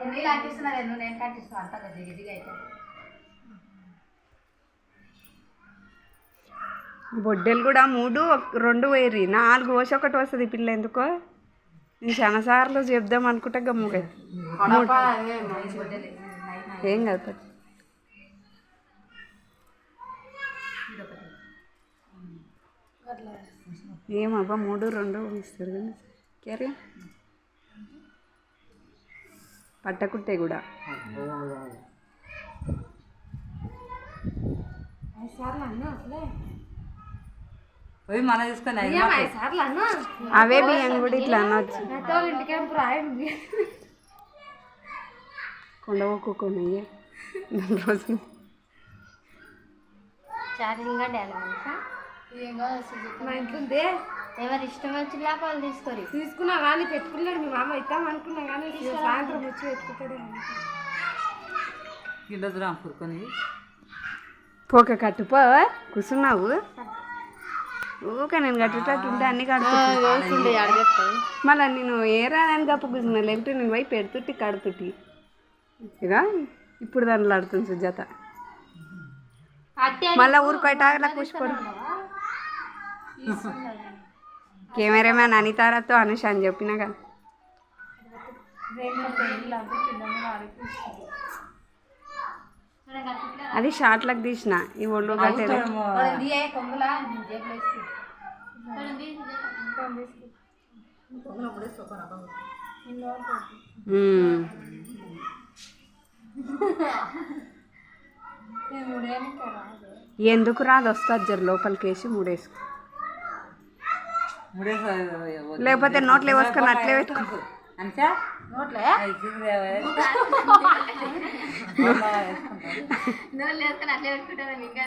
నీళ్ళు నేను కంటిస్తున్నా అంతా కదా దిగి దిగి అయితే. బొడ్డెలు కూడా మూడు రెండు వేరి నాలుగు పోసి ఒకటి వస్తుంది పిల్ల ఎందుకో? నేను చాలా సార్లు చెప్దాం అనుకుంటా గమ్ముగా. ఏం కాదు ఏమబ్బా మూడు రెండు ఇస్తారు కానీ క్యారీ పట్టకుట్టే కూడా. పోయి మన తీసుకొని అవే బియ్యం కూడా ఇట్లా అనవచ్చు కొండవక్కుకొని రోజు చార్జింగ్ మా ఇంట్లో ఉందే? ఎవరి ఇష్టం వచ్చిన వాళ్ళు తీసుకోరు. తీసుకున్నా కానీ పెట్టుకున్నాడు మీ మామ ఇద్దాం అనుకున్నా కానీ సాయంత్రం వచ్చి పెట్టుకుంటాడు గిడ్డ రామ్ కురుకొని పోక కట్టుపో కూర్చున్నావు? ఊకే నేను కట్టేటట్టుంటే అన్ని కడుతుంటే మళ్ళీ నేను ఏ రాదని గప్ప కూర్చున్నా లేకపోతే నేను పోయి పెడుతుంటి కడుతుంటి. ఇక ఇప్పుడు దాంట్లో ఆడుతుంది సుజాత. మళ్ళీ ఊరుకోటాగలా కూర్చుకోడు. కెమెరామ్యాన్ అనితారతో అనుష అని చెప్పినా కదా. అది షార్ట్లకు తీసిన. ఈ ఒళ్ళు కట్టేది. ఎందుకు రాదు? వస్తుంది జర లోపలికి వేసి మూడేసుకో. ముడేసా లేకపోతే నోట్లో వేసుకొని అట్లే పెట్టుకో. అంతా? నోట్లే? వేసుకొని అట్లే పెట్టుకుంటారా ఇంకా